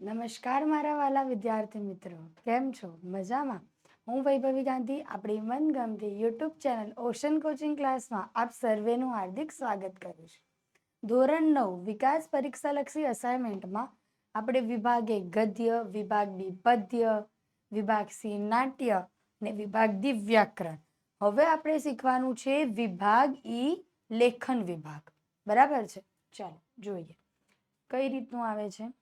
નમસ્કાર મારા વાલા વિદ્યાર્થી મિત્રો. કેમ છો? મજામાં? હું વૈભવી ગાંધી, આપણી મનગમતી યુટ્યુબ ચેનલ ઓશન કોચિંગ ક્લાસમાં આપ સર્વેનું હાર્દિક સ્વાગત કરું છું. ધોરણ નવ, વિકાસ પરીક્ષાલક્ષી અસાઇનમેન્ટમાં આપણે વિભાગે ગદ્ય, વિભાગ બી, પદ્ય, વિભાગ સી, નાટ્ય ને વિભાગ દી વ્યાકરણ. હવે આપણે શીખવાનું છે વિભાગ ઈ, લેખન વિભાગ. બરાબર છે? ચાલો, જોઈએ. કઈ રીતનું આવે છે?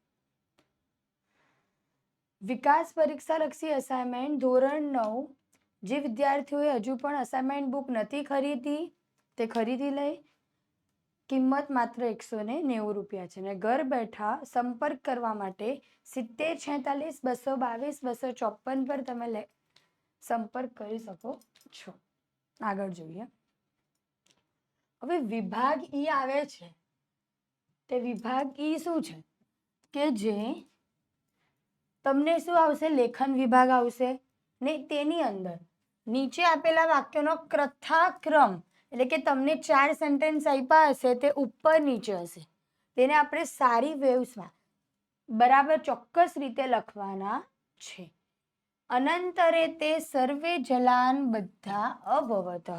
વિકાસ પરીક્ષાલક્ષી અસાઇનમેન્ટ ધોરણ નવ. જે વિદ્યાર્થીઓએ હજુ પણ અસાઇનમેન્ટ બુક નથી ખરીદી, તે ખરીદી લઈ. કિંમત માત્ર એકસો ને નેવું રૂપિયા છે. ને ઘર બેઠા સંપર્ક કરવા માટે સિત્તેર, છેતાલીસ, બસો બાવીસ, બસો ચોપન પર તમે લે, સંપર્ક કરી શકો છો. આગળ જોઈએ. હવે વિભાગ ઈ આવે છે. તે વિભાગ ઈ શું છે? કે જે તમને શું આવશે? લેખન વિભાગ આવશે. ને તેની અંદર. નીચે આપેલા વાક્યોનો ક્રથાક્રમ એટલે કે તમને ચાર સેન્ટેન્સ આપ્યા હશે, તે ઉપર નીચે હશે. તેને આપણે સારી વેવ્સમાં બરાબર ચોક્કસ રીતે લખવાના છે. અનંતરે તે સર્વે જલાન બધા અભવત.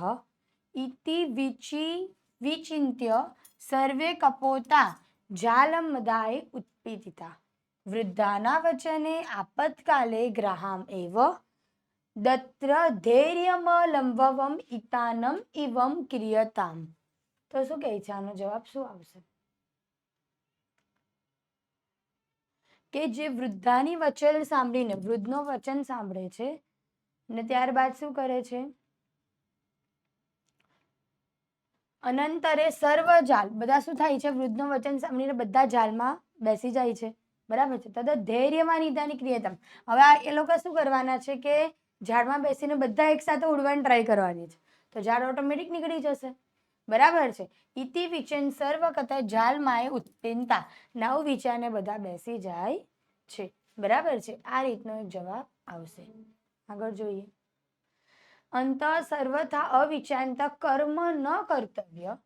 ઇતિ વિચી, વિચિંત્ય, સર્વે કપોતા જાલમદાય ઉત્પીડિતા. વૃદ્ધાના વચને આપતકાલે ગ્રાહામ એવ, દત્ર ધૈર્યમલંભવમ ઇતાનમ ઇવમ ક્રિયતામ. તો શું કહે છે? આનો જવાબ શું આવશે? કે જે વૃદ્ધાની વચન સાંભળીને, વૃદ્ધનો વચન સાંભળે છે, ને ત્યારબાદ શું કરે છે? અનંતરે સર્વ જાલ, બધા શું થાય છે? વૃદ્ધનો વચન સાંભળીને બધા જાલમાં બેસી જાય છે. બરાબર છે. તદ ધૈર્યમાં નિદાની ક્રિયતમ હવે એ લોકો શું કરવાના છે કે ઝાડમાં બેસીને બધા એકસાથે ઉડવાની ટ્રાય કરવાની છે. તો ઝાડ ઓટોમેટિક નીકળી જશે. બરાબર છે. ઇતિ વિચન સર્વ કથા જાલમાં ઉત્પન્નતા નવ વિચારને બધા બેસી જાય છે. બરાબર છે. આ રીતનો એક જવાબ આવશે. આગળ જોઈએ. અંત સર્વથા અવિચાંત કર્મ ન કર્તવ્ય.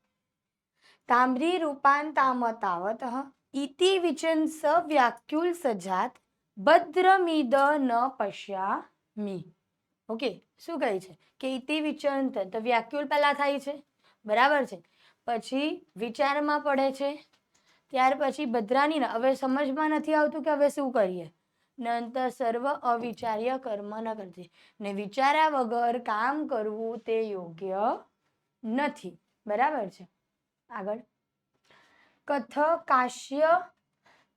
તામ્રી રૂપાંતામતાવત. ઇતિ વિચન સ વ્યાક્યુલ સજાત ભદ્રમિદ ન પશ્યામી ઓકે, શું કહે છે? કે ઇતિ વિચન તો વ્યાક્યુલ પહેલાં થાય છે, બરાબર છે. પછી વિચારમાં પડે છે, ત્યાર પછી ભદ્રાની હવે સમજમાં નથી આવતું કે હવે શું કરીએ? નંતર સર્વ અવિચાર્ય કર્મ ન કરતી ને વિચાર્યા વગર કામ કરવું તે યોગ્ય નથી. બરાબર છે. આગળ. કથ કાશ્ય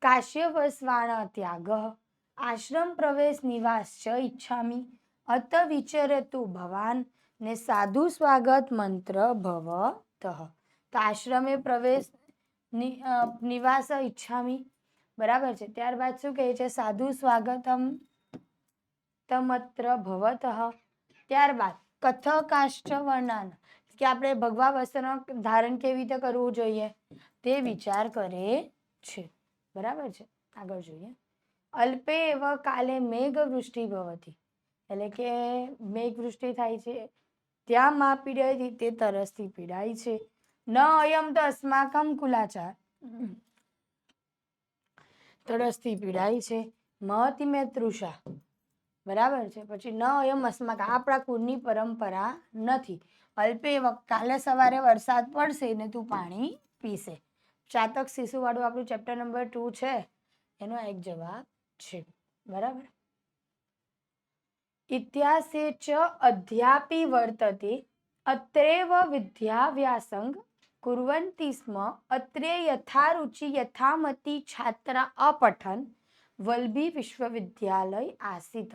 કાશ્યવસ્વાણ ત્યાગ, આશ્રમ પ્રવેશ નિવાસ ચ ઈચ્છામી, અત વિચરતુ ભવાન ને સાધુ સ્વાગત મંત્ર ભવતઃ તો. આશ્રમે પ્રવેશ નિવાસ ઈચ્છામી. બરાબર છે? ત્યારબાદ શું કહે છે? સાધુ સ્વાગતમ તમત્ર ભવતઃ ત્યારબાદ કથકાશ્ચ વર્ણન કે આપણે ભગવા વસ્ત્રનું ધારણ કેવી રીતે કરવું જોઈએ તે વિચાર કરે છે. બરાબર છે? આગળ જોઈએ. અલ્પે એવ કાલે મેઘવૃષ્ટિ ભવતી. એટલે કે મેઘવૃષ્ટિ થાય છે. ત્યાં માં પીડાય તે તરસથી પીડાય છે. ન અયમ તો અસ્માકમ કુલાચાર. તરસથી પીડાય છે. મહતી મેં તૃષા. બરાબર છે? પછી ન અયમ અસ્માક આપણા કુળની પરંપરા નથી. અલ્પે કાલે સવારે વરસાદ પડશે ને તું પાણી પીશે. ચાતક શિશુવાળું આપણું ચેપ્ટર નંબર ટુ છે. એનો એક જવાબ છે. બરાબર? ઇતિહાસે ચ અધ્યાપી વર્તતે અત્રેવ વિદ્યાવ્યાસંગ કુર્વંતી સ્મ અત્રે યથારુચિ યથામતિ છાત્રા અપઠન વલ્ભી વિશ્વવિદ્યાલય આસિત.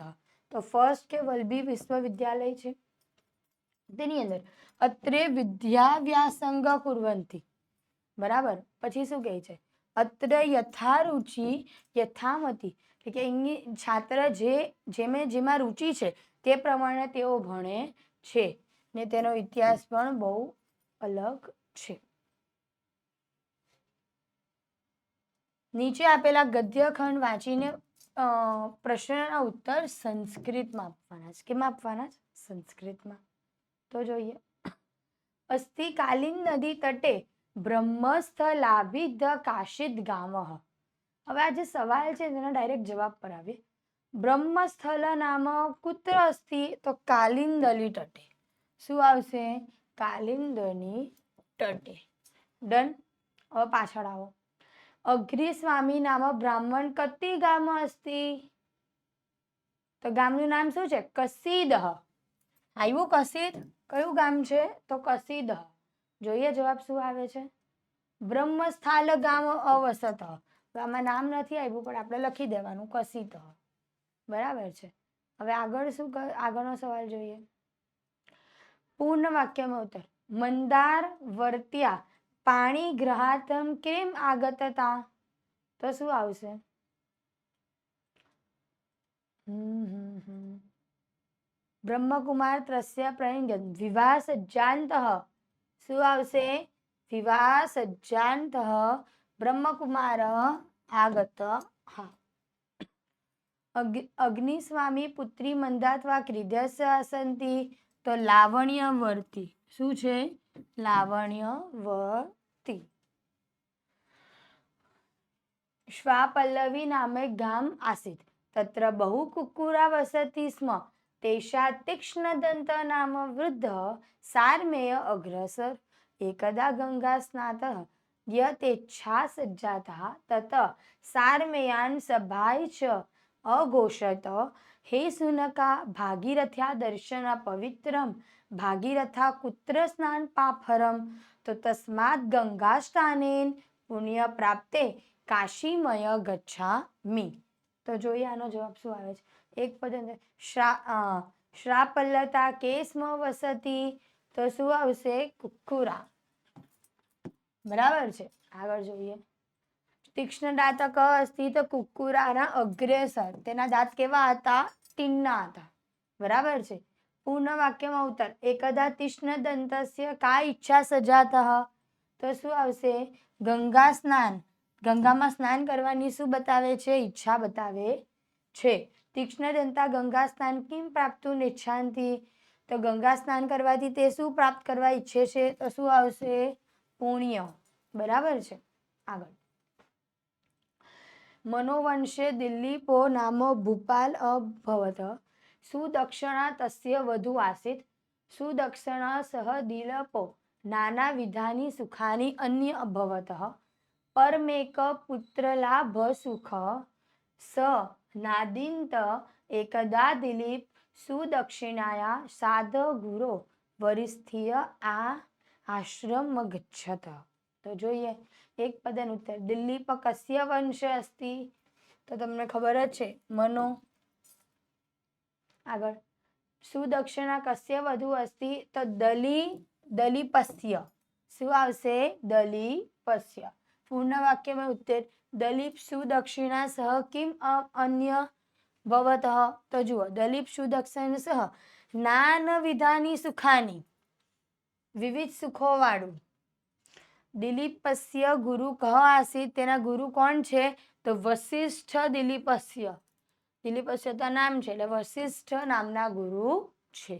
તો ફર્સ્ટ કે વલ્ભી વિશ્વવિદ્યાલય છે? તેની અંદર અત્રે વિદ્યાવ્યાસંગ કુર્વંતી. બરાબર? પછી શું કહે છે? અત્ર યથારુચિ યથામતી. એટલે કે એની છાત્ર જે જેમે જેમાં રુચિ છે, તે પ્રમાણે તેઓ ભણે છે. ને તેનો ઇતિહાસ પણ બહુ અલગ છે. નીચે આપેલા ગદ્યખંડ વાંચીને પ્રશ્નના ઉત્તર સંસ્કૃતમાં આપવાના છે. કેમ આપવાના છે? સંસ્કૃતમાં. તો જોઈએ. અસ્તિ કાલીન નદી તટે બ્રહ્મસ્થ લાભિધ કાશિદ ગામ. હવે આ જે સવાલ છે તેના ડાયરેક્ટ જવાબ પર આવીએ. બ્રહ્મસ્થલ નામ કુત્ર અસ્તિ તો કાલિંદલી તટે. શું આવશે? કાલિંદની તટે. ડન હવે પાછળ આવો. અઘ્રી સ્વામી નામ બ્રાહ્મણ કતિ ગામ અસ્તિ? તો ગામનું નામ શું છે? કસીદહ આવ્યું કસીદ? કયું ગામ છે? તો કસીદ. જોઈએ જવાબ શું આવે છે? બ્રહ્મસ્થાલ ગામ અવસત. આમાં નામ નથી આવ્યું પણ આપણે લખી દેવાનું કસીત બરાબર છે. હવે આગળ શું આગળનો સવાલ જોઈએ. પૂર્ણ વાક્યમાં ઉત્તર. મંદાર વર્ત્યા. પાણી ગ્રહાતમ કેમ આગતતા? તો શું આવશે? હમ હમ હમ. બ્રહ્મકુમાર ત્રસ્ય પ્રણિગન વિવાહ સજ્જાંત શું આવશે વિવાહ સજ્જાંત બ્રહ્મકુમાર આગત હા અગ્- અગ્નિસ્વામી પુત્રી મંદાત્વા ક્રીડસ્ય સન્તિ તો લાવણ્યવર્તી શું છે લાવણ્યવર્તી શ્વાપલ્લવી નામે ગામ આસિત તત્ર બહુ કુકુરા વસતી સ્મ તેષા તીક્ષ્ણદંત નામ વૃદ્ધ સારમેય અગ્રસર. એકદા ગંગા સ્નાત યતેચ્છા સજ્જાતા તત સારમેયાન સભાય ચ અઘોષત. હે સુનકા ભાગીરથ્યા દર્શન પવિત્રમ, ભાગીરથા કુત્ર સ્નાન પાફરમ. તો તસ્માત ગંગા સ્નાનેન પુણ્ય પ્રાપ્તે કાશીમય ગચ્છામિ. તો જોઈએ આનો જવાબ શું આવે છે? એક પદ શ્રાપલ્લતા કેસ્મ વસતી તો શું આવશે? કુક્કુરા બરાબર છે? આગળ જોઈએ. તીક્ષ્ણ દાંતક અસ્તિ તો કુક્કુરાના અગ્રેસર. તેના દાંત કેવા હતા? ટીનના હતા. બરાબર છે? પૂર્ણ વાક્યમાં ઉત્તર. એકદા તીક્ષ્ણ દંતસ્ય કા ઈચ્છા સજાતઃ? તો શું આવશે? ગંગા સ્નાન. ગંગામાં સ્નાન કરવાની શું બતાવે છે? ઈચ્છા બતાવે છે. તીક્ષ્ણ દંતા ગંગા સ્નાન કિમ પ્રાપ્તું નિચ્છાંતિ? તો ગંગા સ્નાન કરવાથી તે શું પ્રાપ્ત કરવા ઈચ્છે છે? તો શું આવશે? પુણ્ય. બરાબર છે? આગળ. મનોવંશે દિલ્હીપો નામો ભૂપાલ અભવત. સુદક્ષિણા તસ્ય વધુ આસિત. સુદક્ષિણા સહ દિલપો નાના વિધાની સુખાની અન્ય અભવત. પરમેક પુત્રલાભ સુખ. સ નાદિંત એકદા દિલીપ સુદક્ષિણાયા સાધ ગુરો વરિસ્થિય આ આશ્રમ ગચ્છત તો જોઈએ, એક પદન ઉત્તર દિલ્હી કસ્ય વંશ અસ્તિ? તો તમને ખબર જ છે, મનો. આગળ, સુદક્ષિણા કસ્ય વધુ અસ્તિ? તો દલી, દલીપસ્ય. શું આવશે? દલીપસ્ય. પૂર્ણ વાક્યમાં ઉત્તર દલીપ સુદક્ષિણા સહ કિમ અન્ય ભવત? તો જુઓ, દલીપ સુદક્ષિણ સહ નાન વિધાની સુખાની, વિવિધ સુખો વાળું દિલીપસ્ય ગુરુ કહ આસિત? તેના ગુરુ કોણ છે? તો વશિષ્ઠ દિલીપસ્ય. દિલીપસ્ય તો નામ છે, એટલે વશિષ્ઠ નામના ગુરુ છે.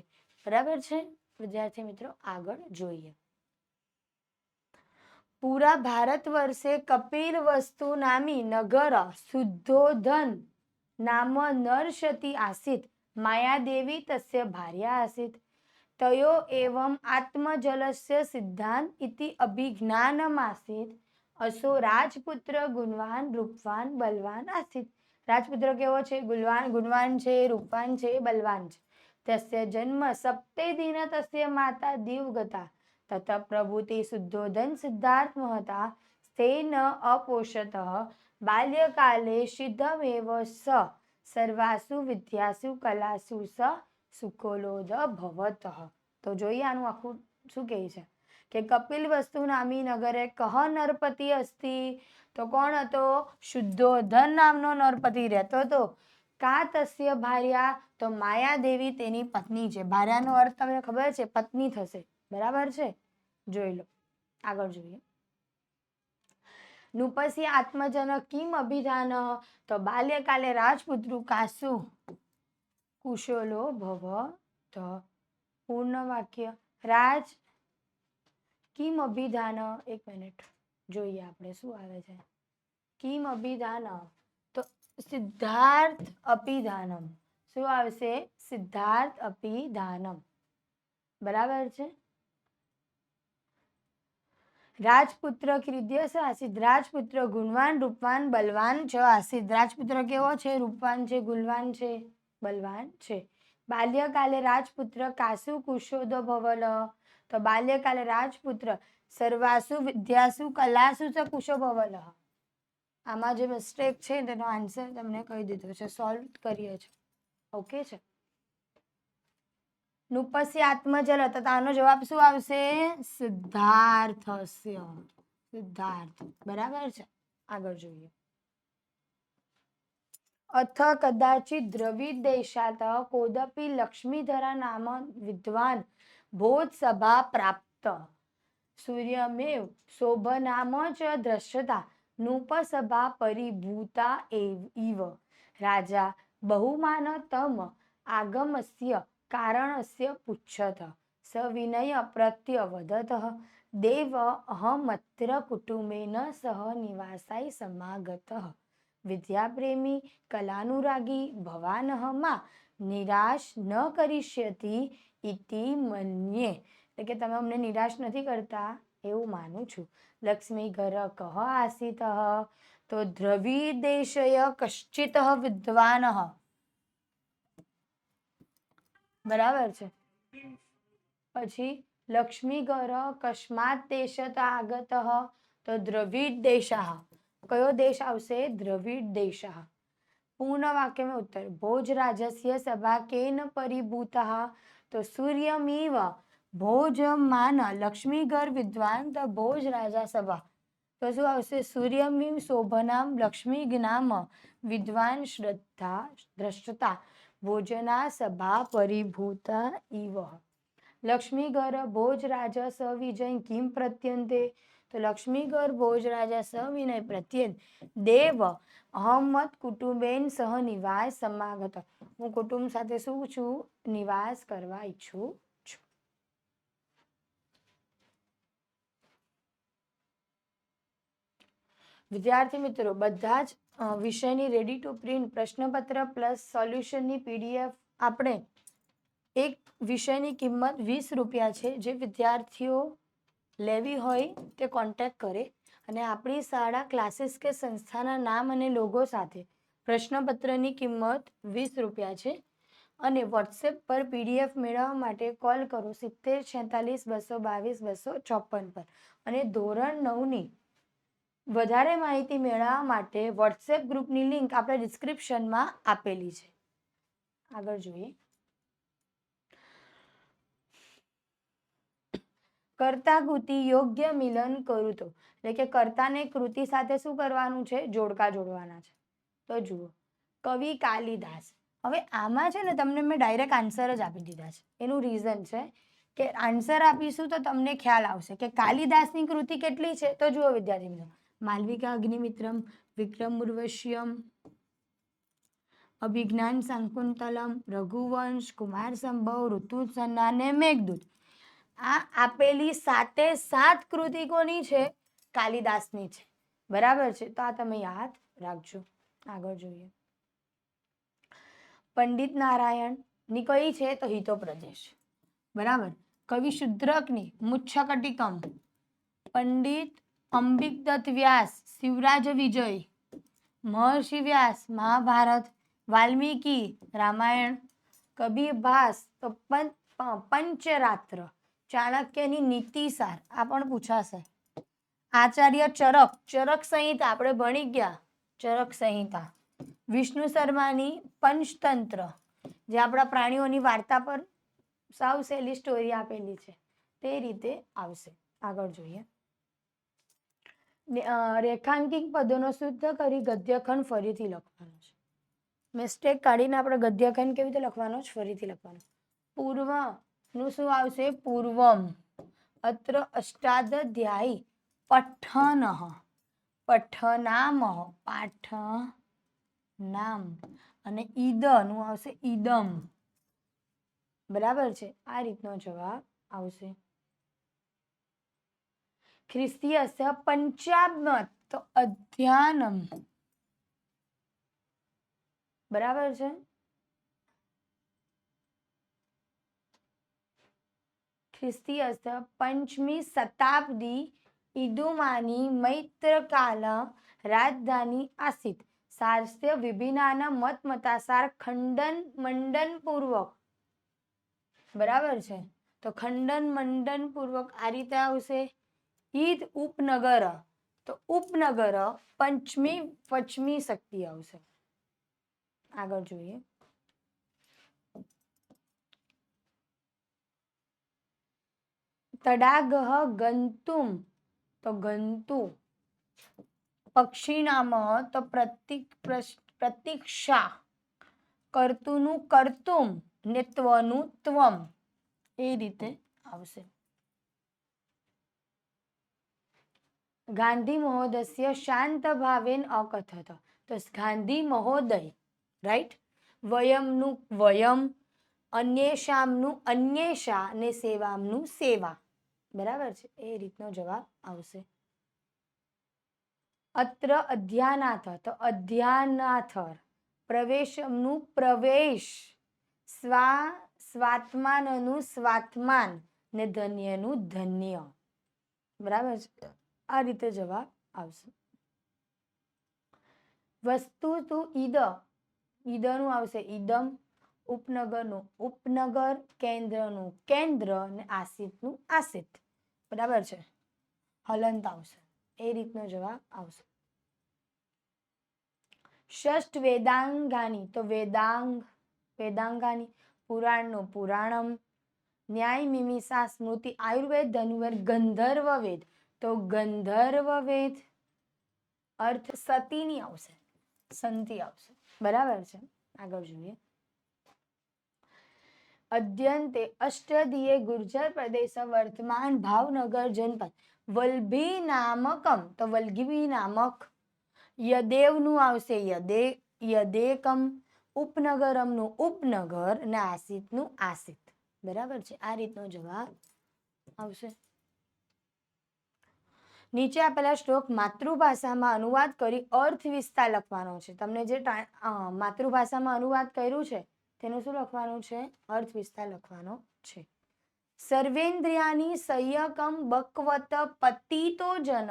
બરાબર છે? વિદ્યાર્થી મિત્રો, આગળ જોઈએ. પૂરા ભારત વર્ષે કપિલ વસ્તુ નામી નગર શુદ્ધોધન નામ નરશતી આસિત, માયાદેવી તસ્ય ભાર્યા આસિત. તયો એવમ આત્મજલસ્ય સિદ્ધાંત ઇતિ અભિજ્ઞાનમાસિત. અસો રાજપુત્ર ગુણવાન, રૂપવાન, બલવાન આસિત. રાજપુત્ર કેવો છે? ગુણવાન ગુણવાન છે, રૂપવાન છે, બલવાન છે. તસ્ય જન્મ સપ્તે દિન તસ્ય માતા દિવગતા તત પ્રભુતિ શુદ્ધોધન સિદ્ધાર્થ મહતા તેન અપોષત બાલ્યકાલે સિદ્ધમેવ સ સર્વાસુ વિદ્યાસુ કલાસુ સ સુખોલોદ ભવત તો જોઈએ આનું આખું શું કહે છે કે કપિલ વસ્તુ નામી નગરે કહ નરપતિ અસ્તિ તો કોણ હતો શુદ્ધોધન નામનો નરપતિ રહેતો હતો કા તસ્ય ભાર્યા તો માયાદેવી તેની પત્ની છે ભાર્યાનો અર્થ તમને ખબર છે પત્ની થશે બરાબર છે? જોઈ લો. આગળ જોઈએ. નુપસી આત્મજન કિમ અભિધાન? તો બાલ્યકાલે રાજપુત્રુ કાસુ. કુશોલો ભવ ત પૂર્ણ વાક્ય રાજ કિમ અભિધાન? એક મિનિટ. જોઈએ આપણે શું આવે છે. કિમ અભિધાન. તો સિદ્ધાર્થ અપિધાનમ શું આવશે? સિદ્ધાર્થ અપિધાનમ બરાબર છે? રાજપુત્ર કીર્તિયસ આસિદ રાજપુત્ર ગુણવાન, રૂપવાન, બલવાન છે. આસિદ રાજપુત્ર કેવો છે? રૂપવાન છે, ગુણવાન છે, બલવાન છે. બાલ્યકાલે રાજપુત્ર કાસુ કુશોદો ભવલ તો બાલ્યકાલે રાજપુત્ર સર્વાસુ વિદ્યાસુ કલાસુ ચ કુશો ભવલ આમાં જે મિસ્ટેક છે, તેનો આન્સર તમને કહી દીધો છે. સોલ્વ કરીએ છીએ. ઓકે છે? નુપસ્ય આત્મજલ તો આનો જવાબ શું આવશે? સિદ્ધાર્થસ્ય સિદ્ધાર્થ. બરાબર છે? આગળ જોઈએ. અથ કદાચિત દ્રવિડ દેશાત કોદપી લક્ષ્મીધરા નામ વિદ્વાન ભોજ સભા પ્રાપ્ત. સૂર્યમેવ શોભનામ ચ દ્રશ્યતા. નૂપસભા પરિભૂતા એવ રાજા બહુમાન તમ આગમસ્ય કારણસ્ય પુચ્છત સવિનય પ્રત્યવદત દેવ અહમત્ર કુટુંબેન સહ નિવાસાય સમાગત. વિદ્યાપ્રેમી, કલાનુરાગી, ભવાનઃ માં નિરાશ ન કરિષ્યતિ ઇતિ મન્યે. એટલે કે તમે અમને નિરાશ નથી કરતા, એવું માનું છું. લક્ષ્મી ઘર કહ આસિત, તો દ્રવિદેશય કશ્ચિત વિદ્વાન. બરાબર છે. પછી લક્ષ્મી ગ્રહ કસ્માત દેશત આગત તો દ્રવિડ દેશા. કયો દેશ આવશે? દ્રવિડ દેશા. પૂર્ણ વાક્યમાં ઉત્તર ભોજરાજસ્ય સભા કેન પરિભૂતા તો સૂર્યમીવ ભોજમાન લક્ષ્મીગર વિદ્વાન તો ભોજ રાજા સભા. તો શું આવશે? સૂર્યમીમ શોભનામ લક્ષ્મી જ્ઞામ વિદ્વાન શ્રદ્ધા દ્રષ્ટતા. ભોજના સભા પરિભૂતા ઇવ લક્ષ્મીગર ભોજ રાજા સવિજય કિમ પ્રત્યંતે? તો લક્ષ્મીગર ભોજ રાજા સવિનય પ્રત્યંત. દેવ અહમદ કુટુંબેન સહ નિવાસ સમાગત. હું કુટુંબ સાથે શું છું? નિવાસ કરવા ઈચ્છું છું. વિદ્યાર્થી મિત્રો, બધા જ વિષયની રેડી ટુ પ્રિન્ટ પ્રશ્નપત્ર પ્લસ સોલ્યુશનની પીડીએફ આપણે એક વિષયની કિંમત વીસ રૂપિયા છે, જે વિદ્યાર્થીઓ લેવી હોય તે કોન્ટેક્ટ કરે અને આપણી શાળા ક્લાસીસ કે સંસ્થાના નામ અને લોગો સાથે પ્રશ્નપત્રની કિંમત વીસ રૂપિયા છે. અને વોટ્સએપ પર પીડીએફ મેળવવા માટે કોલ કરો સિત્તેર છેતાલીસ બસો બાવીસ બસો ચોપન પર. અને ધોરણ નવની વધારે માહિતી મેળવવા માટે વોટ્સએપ ગ્રુપની લિંક આપણે ડિસ્ક્રિપ્શનમાં આપેલી છે. આગળ જોઈએ. કર્તા કૃતિ યોગ્ય મિલન કરું તો એટલે કે કર્તાને કૃતિ સાથે શું કરવાનું છે? જોડકા જોડવાના છે. તો જુઓ. કવિ કાલિદાસ. હવે આમાં છે ને તમને મેં ડાયરેક્ટ આન્સર જ આપી દીધા છે. એનું રીઝન છે કે આન્સર આપીશું તો તમને ખ્યાલ આવશે કે કાલિદાસની કૃતિ કેટલી છે? તો જુઓ વિદ્યાર્થી મિત્રો. માલવિકા અગ્નિમિત્રમ, વિક્રમ ઉર્વશ્યમ, અભિજ્ઞાન શાંકુંતલમ રઘુવંશ, કુમાર સંભવ ઋતુસન્ના અને મેઘદૂત. આ આપેલી સાતે સાત કૃતિ કોની છે? કાલિદાસની છે. બરાબર છે? તો આ તમે યાદ રાખજો. આગળ જોઈએ. પંડિત નારાયણની કઈ છે? તો હિતો પ્રદેશ. બરાબર? કવિ શુદ્રકની મુચ્છકટિકમ. પંડિત અંબિકદત્ત વ્યાસ, શિવરાજ વિજય, મહર્ષિ વ્યાસ, મહાભારત, વાલ્મીકી, રામાયણ, કબીર ભાસ તો પંચરાત્ર, ચાણક્યની નીતિસાર આ પણ પૂછાશે. આચાર્ય ચરક ચરક સંહિતા, આપણે ભણી ગયા. ચરક સંહિતા. વિષ્ણુ શર્માની પંચતંત્ર, જે આપણા પ્રાણીઓની વાર્તા પર સાવ સહેલી સ્ટોરી આપેલી છે. તે રીતે આવશે. આગળ જોઈએ. રેખાંકિત પદોનો શુદ્ધ કરી ગદ્યખંડ ફરીથી લખવાનો છે. મિસ્ટેક કાઢીને આપણે ગદ્યખંડ કેવી રીતે લખવાનો છે? ફરીથી લખવાનો. પૂર્વનું શું આવશે? પૂર્વમ. અત્ર અષ્ટાદધ્યાયી પઠન પઠનામ. પાઠ નામ અને ઈદનું આવશે ઈદમ. બરાબર છે? આ રીતનો જવાબ આવશે. ખ્રિસ્તીયસ્ય પંચામત તો અધ્યાનમ. બરાબર છે? ખ્રિસ્તીયસ્થ પંચમી શતાબ્દી ઇદુમાની મૈત્રકાલ રાજધાની આસિત. શાસ્ત્રીય વિભિનાના મત મતાસાર ખંડન મંડન પૂર્વક. બરાબર છે? તો ખંડન મંડન પૂર્વક આ રીતે આવશે. ઈદ ઉપનગર. તો ઉપનગર પંચમી પંચમી શક્તિ આવશે. આગળ જોઈએ. તડાગહ ગંતુમ. તો ગંતુ. પક્ષીનામ તો પ્રતિક પ્રતિક્ષા. કર્તુનું કર્તુમ ને ત્વનું ત્વમ. એ રીતે આવશે. ગાંધી મહોદય શાંત ભાવેન અકથત. તો ગાંધી મહોદય રાઈટ વયમનું વયમ, અન્યેષામનું અન્યેષા અને સેવામનું સેવા. બરાબર છે? એ રીતનો જવાબ આવશે. અત્ર અધ્યાનાથ, તો અધ્યાનાથર, પ્રવેશમનું પ્રવેશ, સ્વા, સ્વાત્માનનું સ્વાત્માન ને ધન્યનું ધન્ય. બરાબર છે? આ રીતે જવાબ આવશે. વસ્તુ તું ઈદ, ઈદનું આવશે. ઈદમ ઉપનગરનું, ઉપનગર કેન્દ્રનું, કેન્દ્ર અને આસિતનું આસિત બરાબર છે? હલંત આવશે. એ રીતનો જવાબ આવશે. ષષ્ઠ વેદાંગાની. તો વેદાંગ, વેદાંગાની. પુરાણનો પુરાણમ. ન્યાય, મિમિસા, સ્મૃતિ, આયુર્વેદ, ધનુર્વેદ ગંધર્વ વેદ તો ગંધર્વ વેદ અર્થ સતીની આવશે, સંતિ આવશે. બરાબર છે? આગળ જોઈએ. અદ્યંતે અષ્ટદીય ગુર્જર પ્રદેશ વર્તમાન ભાવનગર જનપદ. વલ્ભી નામકમ તો વલ્લભી નામક યદેવનું આવશે યદે, યદેકમ. ઉપનગરમનું ઉપનગર અને આસિતનું આસિત. બરાબર છે? આ રીતનો જવાબ આવશે. નીચે આપેલા શ્લોક માતૃભાષામાં અનુવાદ કરી અર્થ વિસ્તાર લખવાનો છે. તમને જે માતૃભાષામાં અનુવાદ કર્યું છે, તેનું શું લખવાનું છે? અર્થ વિસ્તાર લખવાનો છે. સર્વેન્દ્રિયાની સંયકમ બકવત પતિતો જન,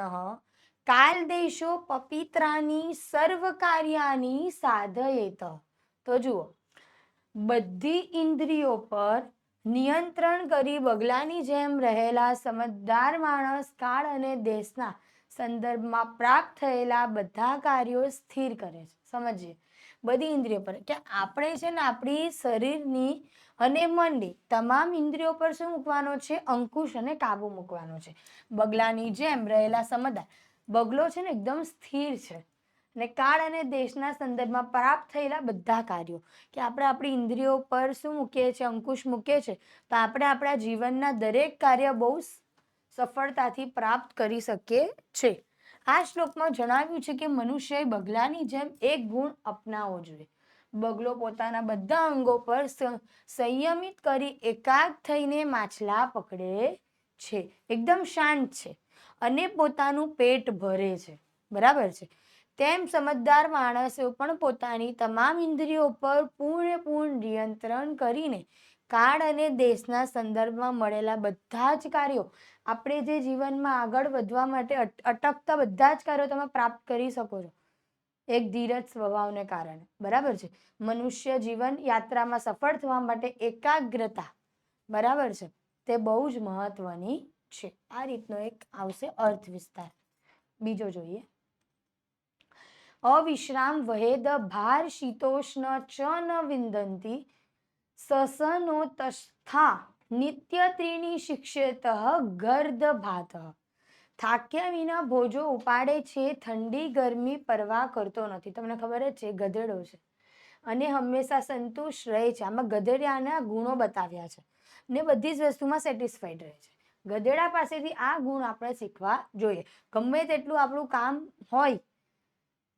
કાલદેશો પપિત્રાની સર્વ કાર્યાની સાધયેત. તો જુઓ, બધી ઇન્દ્રિયો પર નિયંત્રણ કરી બગલાની જેમ રહેલા સમજદાર માણસ કાળ અને દેશના સંદર્ભમાં પ્રાપ્ત થયેલા બધા કાર્યો સ્થિર કરે છે. સમજીએ. બધી ઇન્દ્રિયો પર કે આપણે છે ને આપણી શરીરની અને મનની તમામ ઇન્દ્રિયો પર શું મૂકવાનો છે? અંકુશ અને કાબુ મૂકવાનો છે. બગલાની જેમ રહેલા સમજદાર. બગલો છે ને એકદમ સ્થિર છે. અને કાળ અને દેશના સંદર્ભમાં પ્રાપ્ત થયેલા બધા કાર્યો. કે આપણે આપણી ઇન્દ્રિયો પર શું મૂકીએ છીએ, અંકુશ મૂકીએ છીએ, તો આપણે આપણા જીવનના દરેક કાર્ય બહુ સફળતાથી પ્રાપ્ત કરી શકીએ છે આ શ્લોકમાં જણાવ્યું છે કે મનુષ્યએ બગલાની જેમ એક ગુણ અપનાવવો જોઈએ. બગલો પોતાના બધા અંગો પર સંયમિત કરી એકાગ થઈને માછલા પકડે છે. એકદમ શાંત છે અને પોતાનું પેટ ભરે છે. બરાબર છે? તેમ સમજદાર માણસે પણ પોતાની તમામ ઇન્દ્રિયો પર પૂર્ણપૂર્ણ નિયંત્રણ કરીને કાળ અને દેશના સંદર્ભમાં મળેલા બધા જ કાર્યો આપણે જે જીવનમાં આગળ વધવા માટે અટકતા બધા જ કાર્યો તમે પ્રાપ્ત કરી શકો છો. એક ધીરજ સ્વભાવને કારણે, બરાબર છે? મનુષ્ય જીવન યાત્રામાં સફળ થવા માટે એકાગ્રતા, બરાબર છે? તે બહુ જ મહત્વની છે. આ રીતનો એક આવશે અર્થ વિસ્તાર બીજો જોઈએ. અવિશ્રામ વહેદ ભાર શીતોષ્ણ ચ ન વિંદંતી સસનો તસ્થા નિત્ય ત્રીણી શિક્ષેત ગર્દ ભાત. થાક્યા વિના ભોજો ઉપાડે છે, ઠંડી ગરમી પરવા કરતો નથી. તમને ખબર જ છે, ગધેડો છે. અને હંમેશા સંતુષ્ટ રહે છે. આમાં ગધેડિયાના ગુણો બતાવ્યા છે. ને બધી જ વસ્તુમાં સેટિસ્ફાઈડ રહે છે. ગધેડા પાસેથી આ ગુણ આપણે શીખવા જોઈએ. ગમે તેટલું આપણું કામ હોય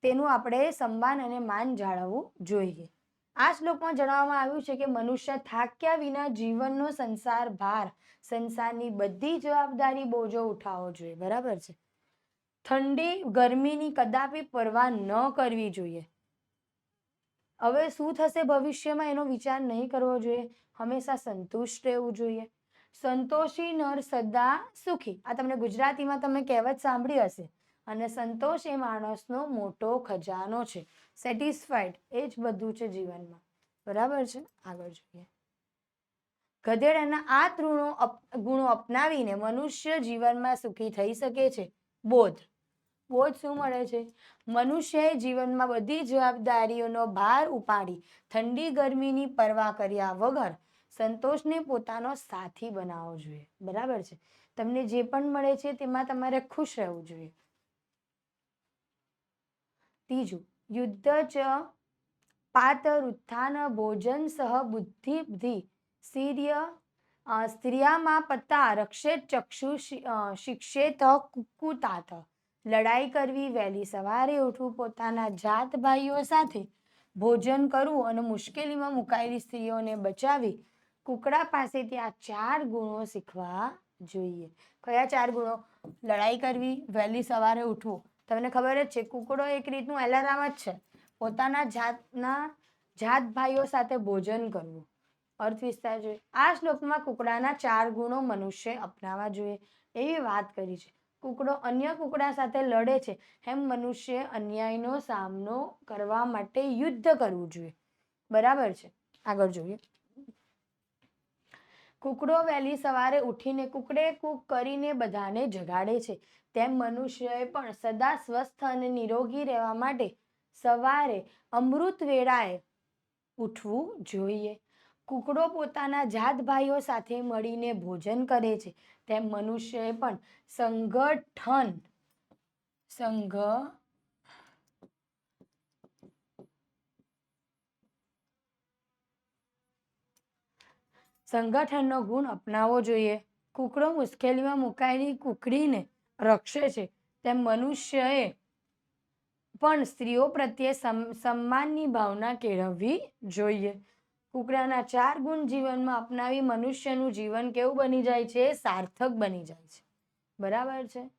તેનું આપણે સન્માન અને માન જાળવવું જોઈએ. આ શ્લોકમાં જણાવવામાં આવ્યું છે કે મનુષ્ય થાક્યા વિના જીવનનો સંસાર ભાર, સંસારની બધી જવાબદારી બોજો ઉઠાવવો જોઈએ. બરાબર છે? ઠંડી, ગરમીની કદાપી પરવા ન કરવી જોઈએ. હવે શું થશે ભવિષ્યમાં? એનો વિચાર નહીં કરવો જોઈએ. હંમેશા સંતુષ્ટ રહેવું જોઈએ. સંતોષી નર સદા સુખી. આ તમને ગુજરાતીમાં તમે કહેવત સાંભળી હશે. અને સંતોષ એ માણસનો મોટો ખજાનો છે. સેટિસ્ફાઈડ એ જ બધું છે જીવનમાં. બરાબર છે? આગળ જોઈએ. ગધેડાના આ તૃણો ગુણો અપનાવીને મનુષ્ય જીવનમાં સુખી થઈ શકે છે. બોધ. બોધ શું મળે છે? મનુષ્યએ જીવનમાં બધી જવાબદારીઓનો ભાર ઉપાડી ઠંડી ગરમીની પરવા કર્યા વગર સંતોષને પોતાનો સાથી બનાવવો જોઈએ. બરાબર છે? તમને જે પણ મળે છે તેમાં તમારે ખુશ રહેવું જોઈએ. ત્રીજું, યુદ્ધ ચ પાતર ઉત્થાન ભોજન સહ બુદ્ધિ બુદ્ધિ સિર્ય સ્ત્રિયામાં પત્તા રક્ષેત ચક્ષુ શિક્ષેત કુકુતાત. લડાઈ કરવી વહેલી સવારે ઉઠવું પોતાના જાત ભાઈઓ સાથે. ભોજન કરવું અને મુશ્કેલીમાં મુકાયેલી સ્ત્રીઓને બચાવી. કુકડા પાસેથી આ ચાર ગુણો શીખવા જોઈએ. કયા ચાર ગુણો? લડાઈ કરવી, વહેલી સવારે ઉઠવું. તમને ખબર જ છે, કુકડો એક રીતનું એલારામ જ છે. પોતાના જાતના જાત ભાઈઓ સાથે ભોજન કરવું. અર્થ વિસ્તાર જોઈએ. આ શ્લોકમાં કુકડાના ચાર ગુણો મનુષ્ય અપનાવવા જોઈએ. એવી વાત કરી છે. કુકડો અન્ય કુકડા સાથે લડે છે, એમ મનુષ્ય અન્યાયનો સામનો કરવા માટે યુદ્ધ કરવું જોઈએ. બરાબર છે? આગળ જોઈએ. કુકડો વહેલી સવારે ઉઠીને કુકડે કૂક કરીને બધાને જગાડે છે. તેમ મનુષ્યએ પણ સદા સ્વસ્થ અને નિરોગી રહેવા માટે સવારે અમૃત વેળાએ ઉઠવું જોઈએ. કુકડો પોતાના જાત ભાઈઓ સાથે મળીને ભોજન કરે છે. તેમ મનુષ્યએ પણ સંગઠન સંઘ સંગઠનનો ગુણ અપનાવવો જોઈએ. કુકડો મુશ્કેલીમાં મુકાયેલી કુકડીને રક્ષે છે. તેમ મનુષ્યએ પણ સ્ત્રીઓ પ્રત્યે સન્માનની ભાવના કેળવવી જોઈએ. કુકડાના ચાર ગુણ જીવનમાં અપનાવી મનુષ્યનું જીવન કેવું બની જાય છે? સાર્થક બની જાય છે. બરાબર છે?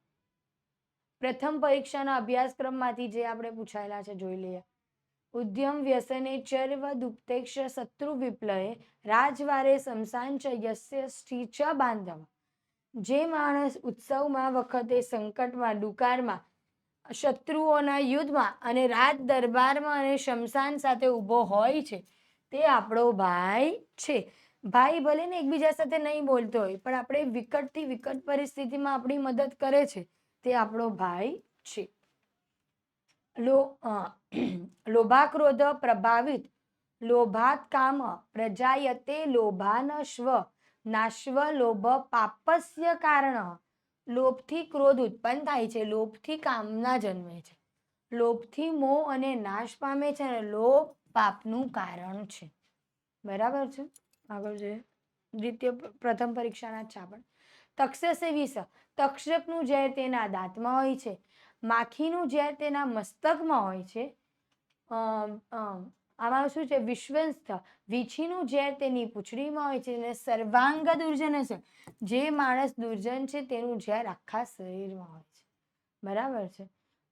પ્રથમ પરીક્ષાના અભ્યાસક્રમમાંથી જે આપણે પૂછાયેલા છે, જોઈ લઈએ. ઉદ્યમ વ્યસને ચર્વ દુપ્તેક્ષ શત્રુ વિપ્લયે રાજવારે શમશાન ચ યસ્ય શ્રી ચ બાંધવ. જે માણસ ઉત્સવમાં વખતે સંકટમાં, ડુકારમાં, શત્રુઓના યુદ્ધમાં અને રાજ દરબારમાં અને શમશાન સાથે ઊભો હોય છે, તે આપણો ભાઈ છે. ભાઈ ભલે ને એકબીજા સાથે નહીં બોલતો હોય, પણ આપણે વિકટથી વિકટ પરિસ્થિતિમાં આપણી મદદ કરે છે. તે આપણો ભાઈ છે. લો લોભાક્રોધ પ્રભાવિત, લોભાત કામ પ્રજાયતે લોભાન સ્વ નાશ્વ, લોભ પાપસ્ય કારણ, લોભથી ક્રોધ ઉત્પન્ન થાય છે, લોભથી કામના જન્મે છે. લોભથી મોહ અને નાશ પામે છે અને લોભ પાપનું કારણ છે. બરાબર છે? આગળ જોઈએ. દ્વિતીય પ્રથમ પરીક્ષાના છાપણ. તક્ષસે વિષ, તક્ષકનું ઝેર તેના દાંતમાં હોય છે માખીનું ઝેર તેના મસ્તકમાં હોય છે. આમાં શું છે? વિશ્વંસ્થ વીછીનું ઝેર તેની પૂંછડીમાં હોય છે અને સર્વાંગ દુર્જન છે જે માણસ દુર્જન છે તેનું ઝેર આખા શરીરમાં હોય છે. બરાબર છે?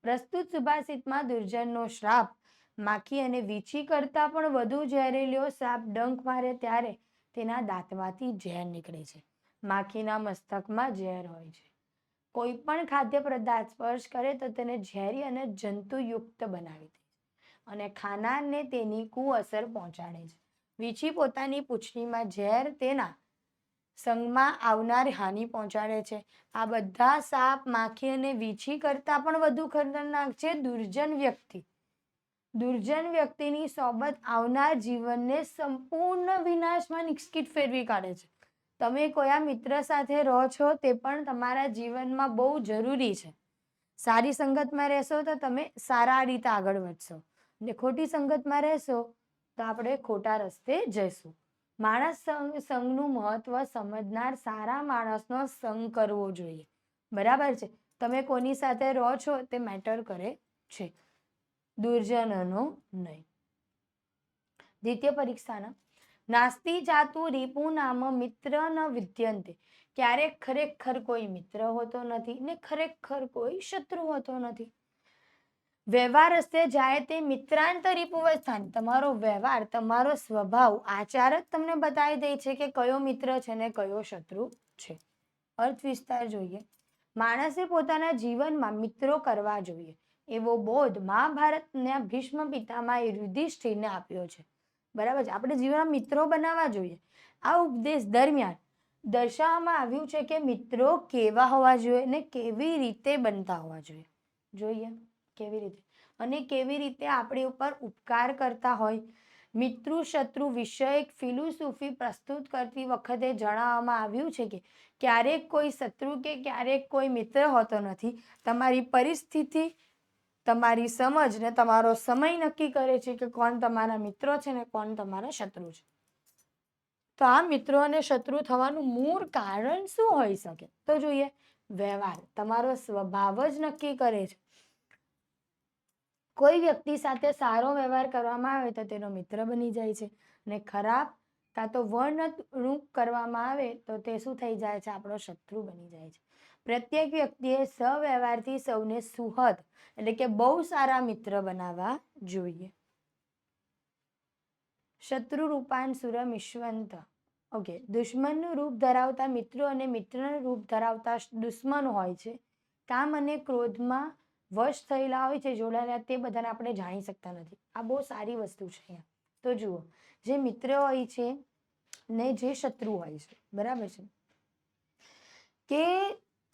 પ્રસ્તુત સુભાષિતમાં દુર્જનનો શ્રાપ. માખી અને વીછી કરતાં પણ વધુ ઝેરીલો સાપ ડંખ મારે ત્યારે તેના દાંતમાંથી ઝેર નીકળે છે. માખીના મસ્તકમાં ઝેર હોય છે. કોઈ પણ ખાદ્ય પદાર્થ સ્પર્શ કરે તો તેને ઝેરી અને જંતુયુક્ત બનાવી દે છે. અને ખાનારને તેની કુઅસર પહોંચાડે છે. વીછી પોતાની પૂંછડીમાં ઝેર તેના સંગમાં આવનાર હાનિ પહોંચાડે છે. આ બધા સાપ, માખી અને વીછી કરતાં પણ વધુ ખતરનાક છે. દુર્જન વ્યક્તિ, દુર્જન વ્યક્તિની સોબત આવનાર જીવનને સંપૂર્ણ વિનાશમાં નિષ્કિટ ફેરવી કાઢે છે. તમે કયા મિત્ર સાથે રહો છો તે પણ તમારા જીવનમાં બહુ જરૂરી છે. સારી સંગતમાં રહેશો તો તમે સારા રીતે આગળ વધશો. ને ખોટી સંગતમાં રહેશો તો આપણે ખોટા રસ્તે જઈશું. માણસ સંઘનું મહત્વ સમજનાર સારા માણસનો સંગ કરવો જોઈએ. બરાબર છે? તમે કોની સાથે રહો છો તે મેટર કરે છે. દુર્જનનો નહીં. દ્વિતીય પરીક્ષાના નાસ્તિ જાતુ રીપુ નામ મિત્ર ન વિદ્યંતે. ક્યારેક ખરેખર કોઈ મિત્ર હોતો નથી ને ખરેખર કોઈ શત્રુ હોતો નથી. વ્યવહાર રસ્તે જાય તે મિત્રાંત સ્થાન તમારો વ્યવહાર, તમારો સ્વભાવ, આચાર જ તમને બતાવી દે છે કે કયો મિત્ર છે ને કયો શત્રુ છે. અર્થ વિસ્તાર જોઈએ. માણસે પોતાના જીવનમાં મિત્રો કરવા જોઈએ. એવો બોધ મહાભારતના ભીષ્મ પિતામાં યુધિષ્ઠિરને આપ્યો છે. બરાબર છે. આપણે જીવનમાં મિત્રો બનાવવા જોઈએ. આ ઉપદેશ દરમિયાન દર્શાવવામાં આવ્યું છે કે મિત્રો કેવા હોવા જોઈએ ને કેવી રીતે બનતા હોવા જોઈએ. જોઈએ કેવી રીતે? અને કેવી રીતે આપણી ઉપર ઉપકાર કરતા હોય. મિત્રુ શત્રુ વિષયક ફિલોસોફી પ્રસ્તુત કરતી વખતે જણાવવામાં આવ્યું છે કે ક્યારેક કોઈ શત્રુ કે ક્યારેક કોઈ મિત્ર હોતો નથી. તમારી પરિસ્થિતિ તમારી સમજ ને તમારો સમય નક્કી કરે છે કે કોણ તમારા મિત્રો છે ને કોણ તમારા શત્રુ છે. તો આ મિત્રો અને શત્રુ થવાનું મૂળ કારણ શું હોઈ શકે? તો જોઈએ, વ્યવહાર. તમારો સ્વભાવ જ નક્કી કરે છે. કોઈ વ્યક્તિ સાથે સારો વ્યવહાર કરવામાં આવે તો તેનો મિત્ર બની જાય છે અને ખરાબ કાં તો વર્ણરૂપ કરવામાં આવે તો તે શું થઈ જાય છે? આપણો શત્રુ બની જાય છે. પ્રત્યેક વ્યક્તિએ સવ્યવહારથી સૌને સુહદ એટલે કે બહુ સારા મિત્ર બનાવવા જોઈએ. શત્રુ રૂપાન સુરમ ઈશ્વંત ઓકે, દુશ્મનનું રૂપ ધરાવતા મિત્રો અને મિત્રનું રૂપ ધરાવતા દુશ્મન હોય છે. કામ અને ક્રોધમાં વશ થયેલા હોય છે, જોડાયેલા, તે બધાને આપણે જાણી શકતા નથી. આ બહુ સારી વસ્તુ છે અહીંયા. તો જુઓ, જે મિત્ર હોય છે ને જે શત્રુ હોય છે. બરાબર છે? કે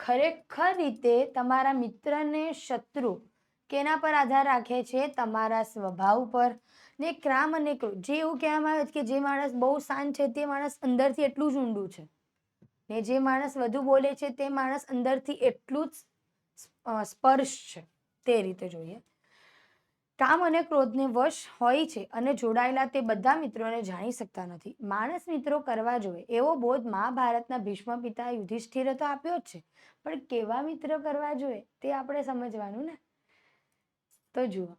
ખરેખર રીતે તમારા મિત્રને શત્રુ કેના પર આધાર રાખે છે? તમારા સ્વભાવ પર. ને ક્રામ અને ક્રોધ જે એવું કહેવામાં આવે કે જે માણસ બહુ શાંત છે, તે માણસ અંદરથી એટલું જ ઊંડું છે. ને જે માણસ વધુ બોલે છે, તે માણસ અંદરથી એટલું જ સ્પર્શ છે, તે રીતે જોઈએ. કામ અને ક્રોધને વશ હોય છે અને જોડાયેલા તે બધા મિત્રોને જાણી શકતા નથી. માણસ મિત્રો કરવા જોઈએ, એવો બોધ મહાભારતના ભીષ્મ પિતા યુધિષ્ઠિરે તો આપ્યો જ છે. પણ કેવા મિત્રો કરવા જોઈએ, તે આપણે સમજવાનું ને? તો જુઓ,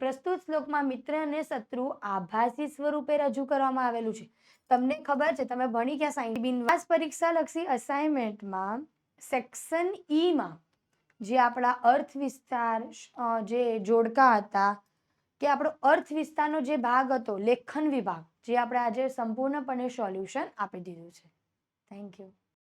પ્રસ્તુત શ્લોકમાં મિત્ર અને શત્રુ આભાસી સ્વરૂપે રજૂ કરવામાં આવેલું છે. તમને ખબર છે, તમે ભણી ગયા સાયન્સ બિનવાસ પરીક્ષા લક્ષી અસાઇનમેન્ટમાં સેક્શન ઈમાં જે આપણા અર્થ વિસ્તાર જે જોડકા હતા, કે આપણો અર્થ વિસ્તારનો જે ભાગ હતો, લેખન વિભાગ, જે આપણે આજે સંપૂર્ણપણે સોલ્યુશન આપી દીધું છે. Thank you